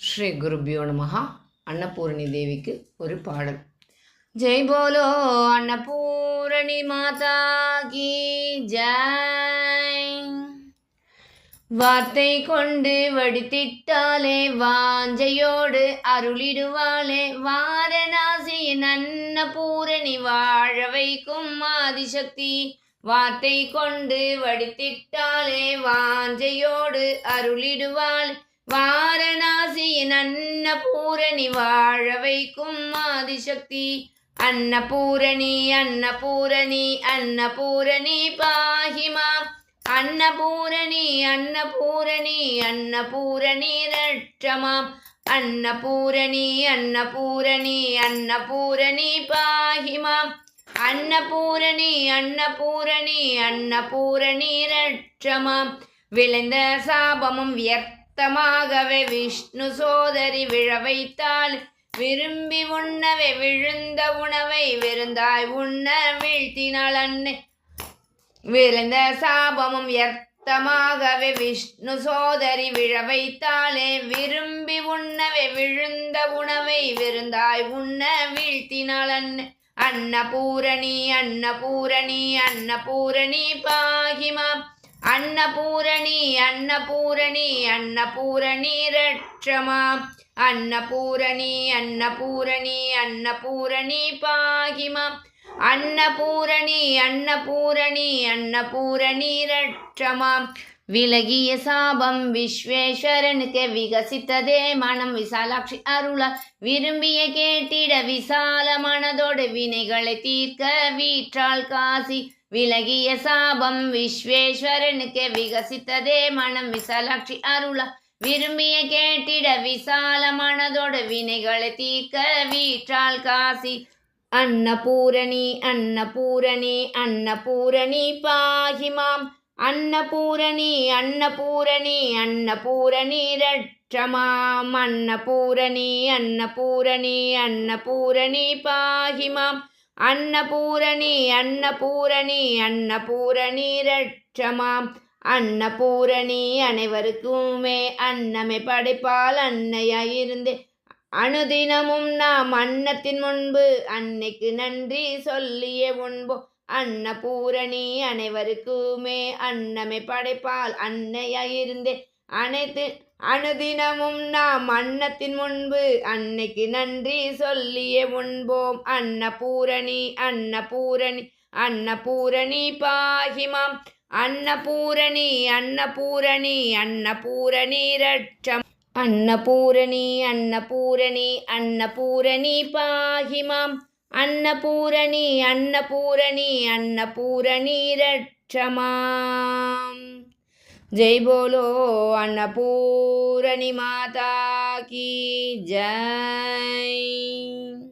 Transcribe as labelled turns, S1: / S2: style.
S1: ஸ்ரீ குருபியோ நமஹா. அன்னபூரணி தேவிக்கு ஒரு பாடல். ஜெய் போலோ அன்னபூரணி மாதா கி ஜாய். வார்த்தை கொண்டு வடித்திட்டாலே வாஞ்சையோடு அருளிடுவாளே வாரணாசியின் அன்னபூரணி வாழ வைக்கும் ஆதிசக்தி. வார்த்தை கொண்டு வடித்திட்டாலே வாஞ்சையோடு அருளிடுவாள் வாரணாசியின் அன்னபூரணி வாழ வைக்கும் ஆதிசக்தி. அன்னபூரணி அன்னபூரணி அன்னபூரணி பாகிமா. அன்னபூரணி அன்னபூரணி அன்னபூரணி ரட்சமாம் அன்னபூரணி அன்னபூரணி அன்னபூரணி பாகிமாம் அன்னபூரணி அன்னபூரணி அன்னபூரணி ரட்சமாம் விளைந்த சாபமும் வியர்த்த வியர்த்தமாகவே விஷ்ணு சோதரி விழ வைத்தாள். விரும்பி உண்ணவே விழுந்த உணவை விருந்தாய் உண்ண வீழ்த்தினாள் அன்னை விழுந்த சாபமும் எர்த்தமாகவே விஷ்ணு சோதரி விழ வைத்தாளே. விரும்பி உண்ணவே விழுந்த உணவை விருந்தாய் உண்ண வீழ்த்தினாள் அன்னை அன்னபூரணி அன்னபூரணி அன்னபூரணி பாகிமா. அன்னபூரணி அன்னபூரணி அன்னபூரணி ரட்சமா. அன்னபூரணி அன்னபூரணி அன்னபூரணி பாகிமா. அன்னபூரணி அன்னபூரணி அன்னபூரணி ரட்சமாம் விலகிய சாபம் விஸ்வேஸ்வரனுக்கு விகசித்ததே மனம். விசாலாட்சி அருள விரும்பிய கேட்டிட விசால மனதோடு வினைகளை தீர்க்க வீற்றாள் காசி. விலகிய சாபம் விஸ்வேஸ்வரனுக்கு விகசித்ததே மனம். விசாலாட்சி அருள விரும்பிய கேட்டிட விசால மனதோடு வினைகளை தீர்க்க வீற்றாள் காசி. அன்னபூரணி அன்னபூரணி அன்னபூரணி பாகிமாம் அன்னபூரணி அன்னபூரணி அன்னபூரணி ரட்சமாம் அன்னபூரணி அன்னபூரணி அன்னபூரணி பாகிமாம் அன்னபூரணி அன்னபூரணி அன்னபூரணி ரட்சமாம் அன்னபூரணி அனைவருக்குமே அன்னமே படைப்பால் அன்னையாயிருந்து அனுதினமும் நாம் அன்னத்தின் முன்பு அன்னைக்கு நன்றி சொல்லியே உண்போம். அன்னபூரணி அனைவருக்குமே அன்னமே படைப்பால். அன்னையாயிருந்தே அனைத்து அனுதினமும் நாம் அன்னத்தின் முன்பு அன்னைக்கு நன்றி சொல்லியே உண்போம். அன்னபூரணி அன்னபூரணி அன்னபூரணி பாகிமாம் அன்னபூரணி அன்னபூரணி அன்னபூரணி ரட்சம் அன்னபூரணி அன்னபூரணி அன்னபூரணி பாகிமாம் அன்னபூரணி அன்னபூரணி அன்னபூரணி ரட்சமாம் ஜெய் போலோ அன்னபூரணி மாதா கி ஜெய்